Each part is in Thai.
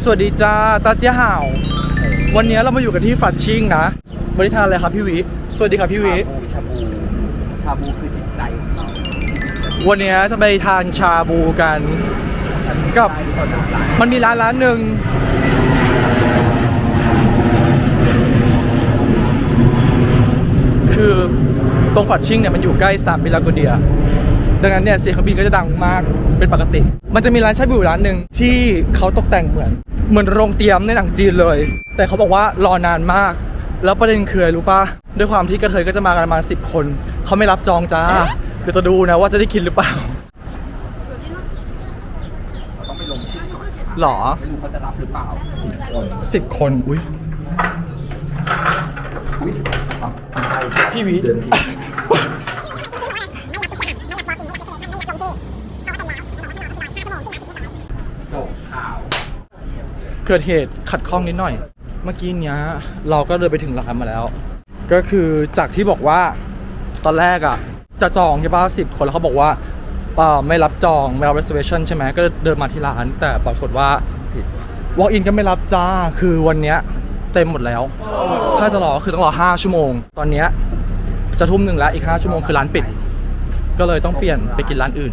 สวัสดีจ้าตาเจียห่าววันนี้เรามาอยู่กันที่ฝัดชิ่งนะบริทานอะไรครับพี่วิ สวัสดีครับพี่วิ ชาบูชาบูชาบูคือจิตใจของเราวันนี้จะไปทานชาบูกัน กับใช่ก่อนหน้าร้านมันมีร้านร้านหนึ่งคือตรงฝัดชิ่งเนี่ยมันอยู่ใกล้สนามบินลาโกเดีย ดังนั้นเนี่ยเสียงเครื่องบินก็จะดังมากเป็นปกติ มันจะมีร้านชาบูอยู่ร้านหนึ่งที่เขาตกแต่งเหมือน เหมือนโรงเตรียมในหนังจีนเลย แต่เขาบอกว่ารอนานมาก แล้วประเด็นคืออะไรรู้ปะด้วยความที่กระเทยก็จะมากันประมาณสิบคนเขาไม่รับจองจ้าเดี๋ยวจะดูนะว่าจะได้กินหรือเปล่าเราต้องไปลงชื่อก่อนหรอไม่รู้เขาจะรับหรือเปล่าคนสิบคนอุ้ยอุ้ยอะไม่ใช่พี่วิ เกิดเหตุขัดข้องนิดหน่อย เมื่อกี้เนี้ยเราก็เดินไปถึงร้านมาแล้ว ก็คือจากที่บอกว่าตอนแรกอะจะจองใช่ป่ะสิบคนแล้วเขาบอกว่าเอ่อไม่รับจองไม่รับ reservation ใช่ไหมก็เดินมาที่ร้าน แต่ปรากฏว่า walk in ก็ไม่รับจ้าคือวันเนี้ยเต็มหมดแล้ว ถ้าจะรอคือต้องรอ 5 ชั่วโมง ตอนเนี้ยจะทุ่มหนึ่งแล้วอีก 5 ชั่วโมงคือร้านปิด ก็เลยต้องเปลี่ยนไปกินร้านอื่น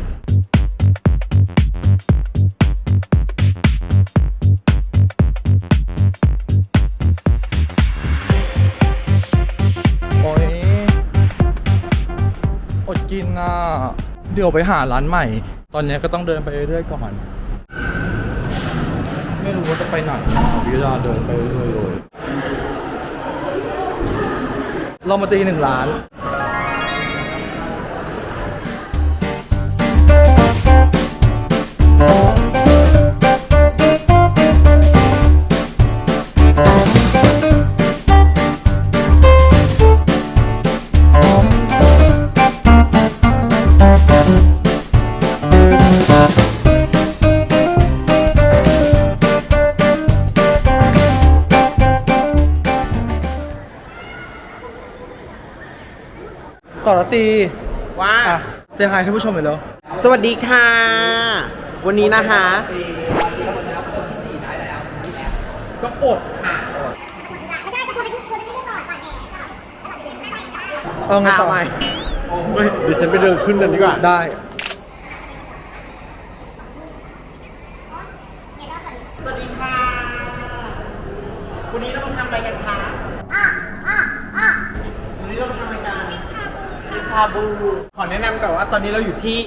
เดี๋ยวไปหาร้านใหม่ ตอนนี้ก็ต้องเดินไปเรื่อยๆก่อน ไม่รู้ว่าจะไปไหนวิลาเดินไปเรื่อยๆเลยเรามาตีหนึ่งร้าน ต่อละตีว่าอะเซฮายให้ผู้ชมหน่อยแล้ว สวัสดีค่ะ วันนี้นะคะก็อดเอาไงต่ออะไม่เฮ้ยเดี๋ยวฉันไปเดินขึ้นกันดีกว่า ได้ สวัสดีค่ะ วันนี้เรามาทำอะไรกันคะวันนี้เรามาทำอะไรกันเป็น ชาบู ขอแนะนำก่อนว่าตอนนี้เราอยู่ที่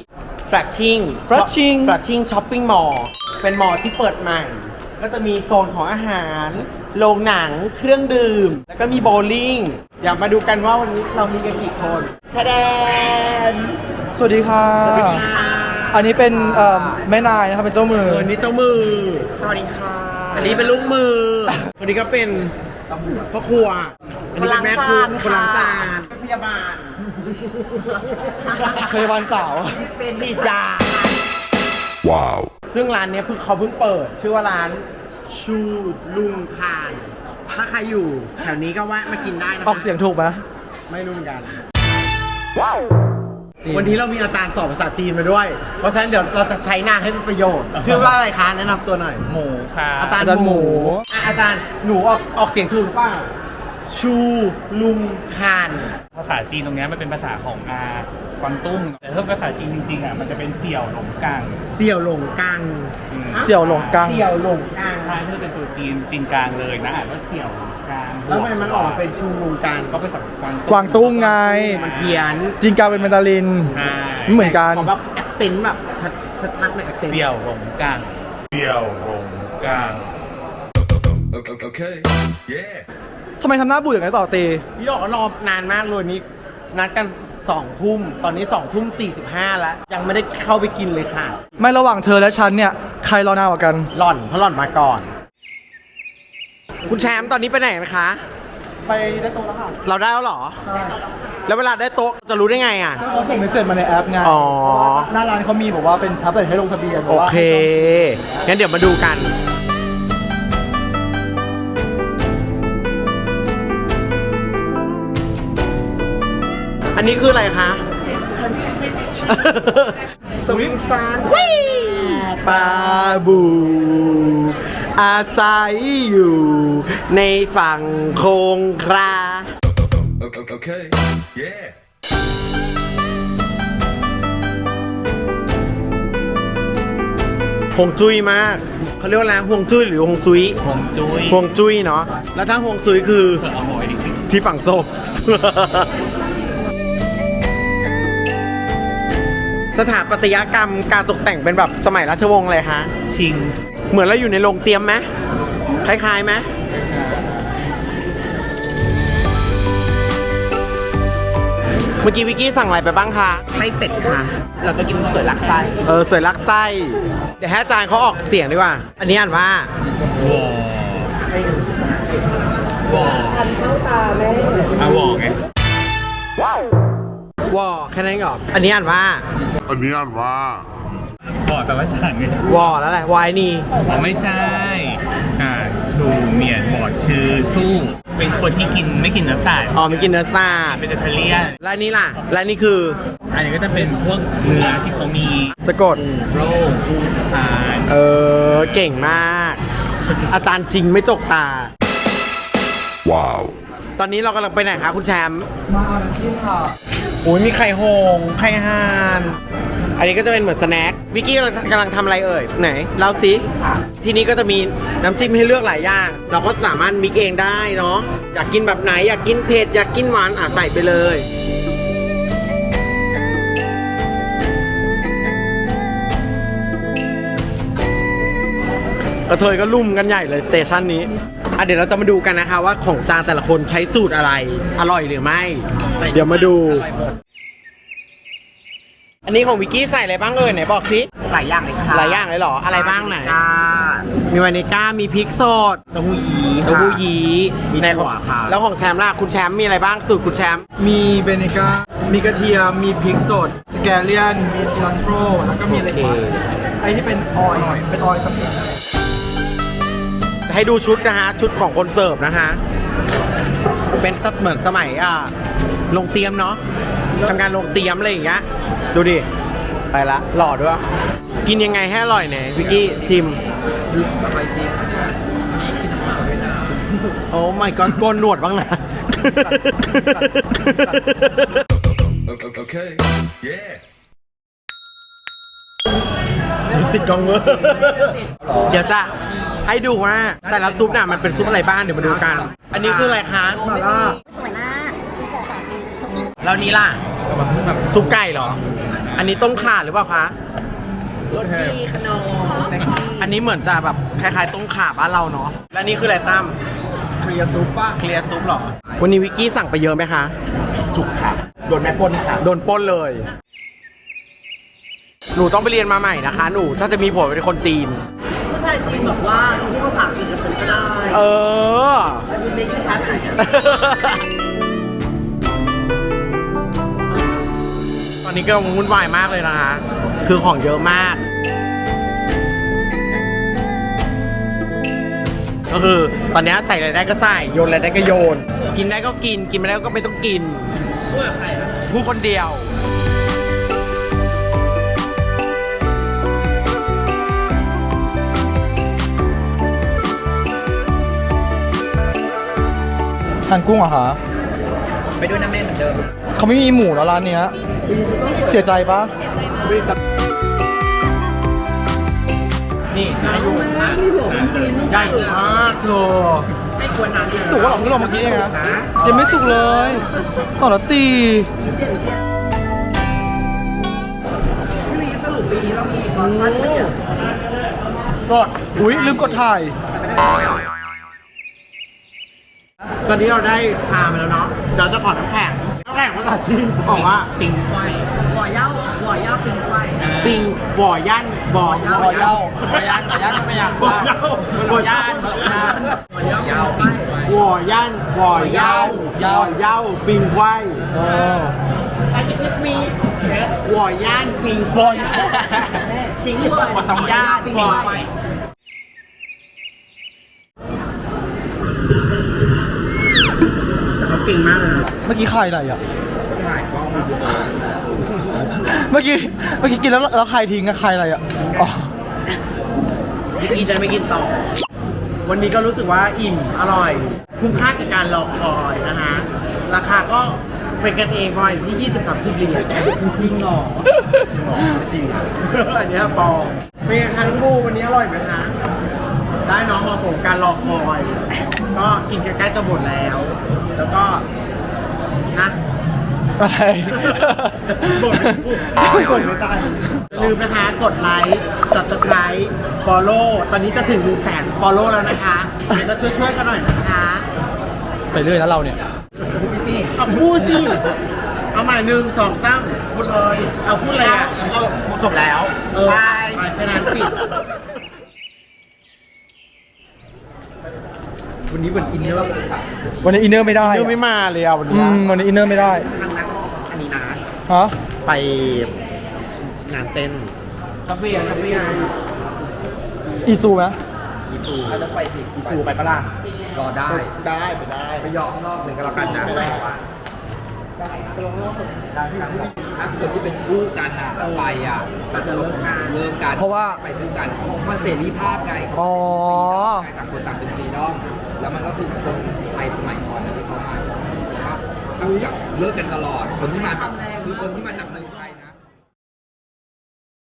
Flatching Flatching Flatching Shopping Mall เป็นมอลล์ที่เปิดใหม่ ก็จะมีโซนของอาหาร โรงหนัง เครื่องดื่ม แล้วก็มีโบว์ลิ่ง อยากมาดูกันว่าวันนี้เรามีกันกี่คนทะแดนสวัสดีค่ะสวัสดีค่ะอันนี้เป็นเอ่อแม่นายนะครับเป็นเจ้ามือเออนี่เจ้ามือ สวัสดีค่ะ อันนี้เป็นลูกมือ คนนี้ก็เป็นพ่อครัวอันนี้เป็นแม่ครัวคนล้างจานเป็นพยาบาล พยาบาลสาวเป็นฉีดยา ว้าว ซึ่งร้านเนี้ยเพิ่งเขาเพิ่งเปิด ชื่อว่าร้านชูลุงคาน ถ้าใครอยู่แถวนี้ก็แวะมากินได้นะคะออกเสียงถูกไหมไม่รู้เหมือนกันวันนี้เรามีอาจารย์สอนภาษาจีนมาด้วย เพราะฉะนั้นเดี๋ยวเราจะใช้หน้าให้เป็นประโยชน์ ชื่อว่าอะไรคะแนะนำตัวหน่อย หมูค่ะอาจารย์อาจารย์หมู อะอาจารย์หนูออกออกเสียงถูกเปล่า ชูลุงคานภาษาจีนตรงเนี้ยมันเป็นภาษาของอากวางตุ้ง แต่ถ้าภาษาจีนจริงๆอะมันจะเป็นเสี่ยวหลงกังเสี่ยวหลงกังอืมเสี่ยวหลงกัง เสี่ยวหลงกังใช่ถ้าเป็นตัวจีนจีนกลางเลยนะอ่านว่าเสี่ยวหลงกังแล้วทำไมมันออกมาเป็นชูลุงกังก็เป็นภาษากวางกวางตุ้งไง มันเพี้ยนจีนกลางเป็นแมนดาริน ใช่ไม่เหมือนกัน ขอแบบแอคเซนต์แบบชัดชัดๆหน่อยแอคเซนต์ เสี่ยวหลงกังเสี่ยวหลงกัง Okay. Yeah. ทำไมทำหน้าบูดอย่างไรต่อตีพี่บอกว่ารอนานมากเลยนี่นัดกันสองทุ่มตอนนี้สองทุ่มสี่สิบห้าแล้วยังไม่ได้เข้าไปกินเลยค่ะ ไม่ระหว่างเธอและฉันเนี่ยใครรอนานกว่ากัน หล่อนเพราะหล่อนมาก่อน คุณแชมป์ตอนนี้ไปไหนนะคะ ไปได้ตรงแล้วค่ะเราได้แล้วเหรอแล้วเวลาได้โต๊ะจะรู้ได้ไงอะ เขาส่งเมสเซจมาในแอปไงอ๋อ หน้าร้านเขามีบอกว่าเป็นแท็บเล็ตให้ลงทะเบียนโอเค งั้นเดี๋ยวมาดูกัน นนี้คืออะไรคะสวิงซานปลาบู อาศัยอยู่ ในฝั่งคงครา Okay, okay. Yeah. ฮวงจุ้ยมากเขาเรียกว่าอะไรฮวงจุ้ยหรือฮวงซุยฮวงจุ้ยฮวงจุ้ยเนาะแล้วถ้าฮวงซุยคือเผื่อเอาหอยดิที่ฝั่งศพ สถาปัตยกรรมการตกแต่งเป็นแบบสมัยราชวงศ์เลยฮะ ชิง เหมือนเราอยู่ในโรงเตรียมไหมคล้ายๆไหมเมื่อกี้วิกกี้สั่งอะไรไปบ้างคะ ไส้เป็ดค่ะ เราจะกินสวยลักไส้เออสวยรักไส้ เดี๋ยวให้อาจารย์เขาออกเสียงดีกว่า อันนี้อ่านว่า วอวอทันเข้าตาไหมอะวอไง วอแค่นั้นก่อนอันนี้อ่านว่า อันนี้อ่านว่าวอแปลว่าสั่งไงวอแล้วแหละวายนี่อ๋อไม่ใช่ อ่าสูเหมียนบอดชื่อสู้เป็นคนที่กินไม่กินเนื้อสัตว์อ๋อไม่กินเนื้อสัตว์เป็นเจเทเลียนและอันนี้ล่ะ และอันนี่คือ อันนี้ก็จะเป็นพวกเนื้อที่เขามีสะกดโรคทานเออ เก่งมาก อาจารย์จริงไม่จกตา Wow. ตอนนี้เรากำลังไปไหนคะคุณแชมป์มาเอาน้ำจิ้มค่ะโอ้ยมีไข่โฮงไข่ห่าน อันนี้ก็จะเป็นเหมือนสแน็ควิกกี้กำลังกำลังทำอะไรเอ่ย ไหนเล่าสิที่นี้ก็จะมีน้ำจิ้มให้เลือกหลายอย่าง เราก็สามารถมิกเองได้เนาะอยากกินแบบไหนอยากกินเผ็ดอยากกินหวานอะใส่ไปเลยกระเทยก็ลุ่มกันใหญ่เลยสเตชันนี้ อะเดี๋ยวเราจะมาดูกันนะคะว่าของจานแต่ละคนใช้สูตรอะไร อร่อยหรือไม่ เดี๋ยวมาดู อันนี้ของวิกกี้ใส่อะไรบ้างเอ่ยไหนบอกสิหลายอย่างเลยค่ะหลายอย่างเลยเหรออะไรบ้างไหนค่ะมีวานิก้ามีพริกสดเต้าหู้ยี้เต้าหู้ยี้มีในถั่วค่ะ แล้วของแชมป์ล่ะคุณแชมป์มีอะไรบ้างสูตรคุณแชมป์มีเบเนก้ามีกระเทียมมีพริกสดสแกเลียนมีซิลันโทรแล้วก็มีอะไรอีกวะไอ้ที่เป็นออยล์เป็นออยล์สำเร็จจะ ให้ดูชุดนะฮะ ชุดของคนเสิร์ฟนะคะเป็นสักเหมือนสมัยอ่าลงเตรียมเนาะทำงานลงเตรียมอะไรอย่างเงี้ย ดูดิ ไปละ หล่อด้วย กินยังไงให้อร่อยเนี่ยวิกกี้ชิมไปจริงเนี่ยโอ้ไม่ก็โกนหนวดบ้างนะ Okay, okay. Yeah. ติดกล้องเวอร์เดี๋ยวจะให้ดูว่าแต่ละซุปน่ะมันเป็นซุปอะไรบ้างเดี๋ยวมาดูกัน อันนี้คืออะไรคะมาล่าสวยมากอินเสิร์ตก่อนแล้วนี้ล่ะซุปไก่เหรอ อันนี้ต้มข่าหรือเปล่าคะรสดีขนมแม็กกี้อันนี้เหมือนจะแบบคล้ายๆต้มข่าบ้านเราเนาะและนี่คืออะไรตั้มเคลียร์ซุปป่ะเคลียร์ซุปเหรอ วันนี้วิกกี้สั่งไปเยอะไหมคะ จุกค่ะ โดนแม่ปล้นค่ะ โดนปล้นเลย หนูต้องไปเรียนมาใหม่นะคะ หนูถ้าจะมีผัวเป็นคนจีน ผู้ชายจริงบอกว่าพูดภาษาอังกฤษกับฉันก็ได้เออ แล้วคุณเด็กแคทไหนตอนนี้ก็วุ่นวายมากเลยนะคะ คือของเยอะมาก ก็คือตอนนี้ใส่อะไรได้ก็ใส่ โยนอะไรได้ก็โยน กินได้ก็กิน กินไม่ได้ก็ไม่ต้องกิน พูดคนเดียว ทานกุ้งเหรอคะไปด้วยน้ำแม่เหมือนเดิมเขาไม่มีหมูแล้วร้านเนี้ย เสียใจปะนี่ให้ดูใหญ่มากเธอไม่ควรนานสุกว่าหรอเพิ่งลงเมื่อกี้เองนะยังไม่สุกเลยต่อละตีสรุปปีนี้เรามีบอสตันเนี่ยกดอุ้ยลืมกดถ่าย ตอนนี้เราได้ชามาแล้วเนาะเดี๋ยวจะขอน้ำแข็งน้ำแข็งภาษาจีนบอกว่าปิงไฟหัวเย้าหัวเย้าเป็นไฟปิงบ่อยั่นบ่อบ่อเย้าบ่อยั่นบ่อยั่นไม่อยากบ่อเย้าบ่อยั่นหัวเย้าเย้าไฟบ่อยั่นบ่อเย้าบ่อเย้าปิงไว้เออบ่อยั่นปิงบ่อยั่นชิงหัวบ่อตองย่านบ่อ เขาเก่งมากเลยเมื่อกี้ใครอะไรอะเมื่อกี้เมื่อกี้กินแล้วแล้วใครทิ้งอะใครอะไรอะอ๋อพี่จะไม่กินต่อ วันนี้ก็รู้สึกว่าอิ่มอร่อย คุ้มค่ากับการรอคอยนะฮะ ราคาก็เป็นกันเองประมาณที่20 30เหรียญจริงเหรอจริงอันเนี้ยปลอมเป็นไงคะน้องบูวันนี้อร่อยไหมคะได้น้องมาผมการรอคอย ก็กินใกล้ๆจะหมดแล้ว แล้วก็นะอะไรบ่นไม่บ่นไม่ตายอย่าลืมนะคะ กดไลค์ subscribe follow ตอนนี้จะถึง1 0 0 0 0แสน follow แล้วนะคะเดี๋ยวจะช่วยๆกันหน่อยนะคะไปเรื่อยแล้วเราเนี่ยเอาพูดสิเอาใหม่หนึ่งสองสามพูดเลย เอาพูดอะไรอะจบแล้ว เออไปแค่นั้นปิด วันนี้เหมือนอินเนอร์วันนี้อินเนอร์ไม่ได้เนอร์ไม่มาเลยอะวันอืนี้มวันนี้อินเนอร์ไม่ได้ครั้งนั้นอันนี้นะฮะไปงานเต้นคาเฟ่คาเฟ่อีซูไหมเราจะไปสิอีซูไปปะล่ะรอได้ได้ไปได้ไปยอมรอบหนึ่งก็แล้วกันนะถ้าคนที่เป็นคู่กันอะไปอะก็จะเลิกงานเลิกกันเพราะว่าไปคู่กันมันเสรีภาพไงอ๋อ ต่างคนต่างเป็นฟรีดอม แล้วมันก็คือคนไทยสมัยก่อนนะที่เขามาครับถ้าแบบเลิกกันตลอด คนที่มาแบบคือคนที่มาจากเมือง